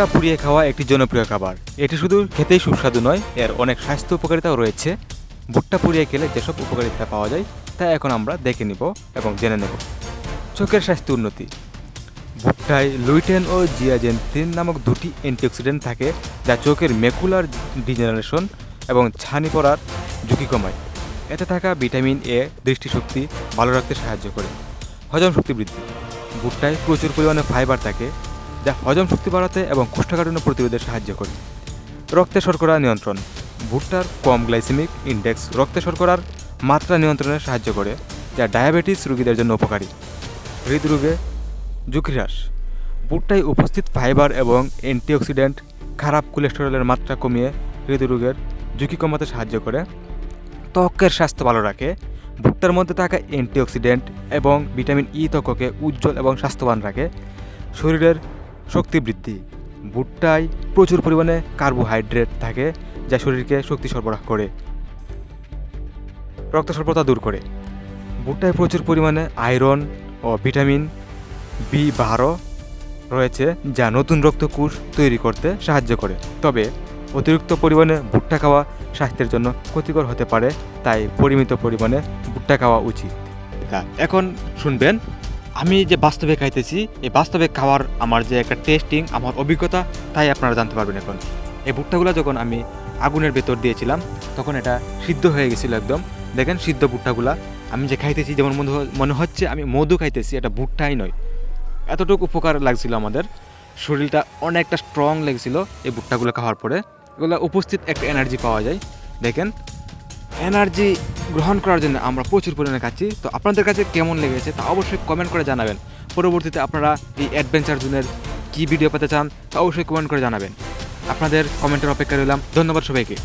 ভুট্টা পুড়িয়ে খাওয়া একটি জনপ্রিয় খাবার। এটি শুধু খেতেই সুস্বাদু নয়, এর অনেক স্বাস্থ্য উপকারিতাও রয়েছে। ভুট্টা পুড়িয়ে খেলে যেসব উপকারিতা পাওয়া যায়, তা এখন আমরা দেখে নিব এবং জেনে নেব। চোখের স্বাস্থ্য উন্নতি। ভুট্টায় লুইটেন ও জিয়াজেন্থিন নামক দুটি অ্যান্টিঅক্সিডেন্ট থাকে, যা চোখের মেকুলার ডিজেনারেশন এবং ছানি পড়ার ঝুঁকি কমায়। এতে থাকা ভিটামিন এ, দৃষ্টিশক্তি ভালো রাখতে সাহায্য করে। হজম শক্তি বৃদ্ধি। ভুট্টায় প্রচুর পরিমাণে ফাইবার থাকে যা হজম শক্তি বাড়াতে এবং কোষ্ঠকাঠিন্য প্রতিরোধে সাহায্য করে। রক্তে শর্করা নিয়ন্ত্রণ। ভুট্টার কম গ্লাইসেমিক ইন্ডেক্স রক্তে শর্করার মাত্রা নিয়ন্ত্রণে সাহায্য করে, যা ডায়াবেটিস রোগীদের জন্য উপকারী। হৃদরোগে ঝুঁকি হ্রাস। ভুট্টায় উপস্থিত ফাইবার এবং অ্যান্টিঅক্সিডেন্ট খারাপ কোলেস্টেরলের মাত্রা কমিয়ে হৃদরোগের ঝুঁকি কমাতে সাহায্য করে। ত্বকের স্বাস্থ্য ভালো রাখে। ভুট্টার মধ্যে থাকা অ্যান্টিঅক্সিডেন্ট এবং ভিটামিন ই ত্বককে উজ্জ্বল এবং স্বাস্থ্যবান রাখে। শরীরের শক্তি বৃদ্ধি। ভুট্টায় প্রচুর পরিমাণে কার্বোহাইড্রেট থাকে যা শরীরকে শক্তি সরবরাহ করে। রক্ত স্বল্পতা দূর করে। ভুট্টায় প্রচুর পরিমাণে আয়রন ও ভিটামিন বি বারো রয়েছে যা নতুন রক্তকোষ তৈরি করতে সাহায্য করে। তবে অতিরিক্ত পরিমাণে ভুট্টা খাওয়া স্বাস্থ্যের জন্য ক্ষতিকর হতে পারে, তাই পরিমিত পরিমাণে ভুট্টা খাওয়া উচিত। এখন শুনবেন আমি যে বাস্তবে খাইতেছি, এই বাস্তবে খাওয়ার আমার যে একটা টেস্টিং আমার অভিজ্ঞতা, তাই আপনারা জানতে পারবেন এখন। এই ভুট্টাগুলো যখন আমি আগুনের ভেতর দিয়েছিলাম, তখন এটা সিদ্ধ হয়ে গেছিল একদম। দেখেন সিদ্ধ ভুট্টাগুলা। আমি যে খাইতেছি, যেমন মনে হচ্ছে, আমি মধু খাইতেছি, এটা ভুট্টাই নয়। এতটুকু উপকার লাগছিল আমাদের। শরীরটা অনেকটা স্ট্রং লেগেছিল এই ভুট্টাগুলো খাওয়ার পরে। এগুলো উপস্থিত একটা এনার্জি পাওয়া যায়। দেখেন এনার্জি গ্রহণ করার জন্য আমরা প্রচুর পরিমাণে খাচ্ছি। তো আপনাদের কাছে কেমন লেগেছে তা অবশ্যই কমেন্ট করে জানাবেন। পরবর্তীতে আপনারা এই অ্যাডভেঞ্চার জোনের কী ভিডিও পেতে চান তা অবশ্যই কমেন্ট করে জানাবেন। আপনাদের কমেন্টের অপেক্ষা রইলাম। ধন্যবাদ সবাইকে।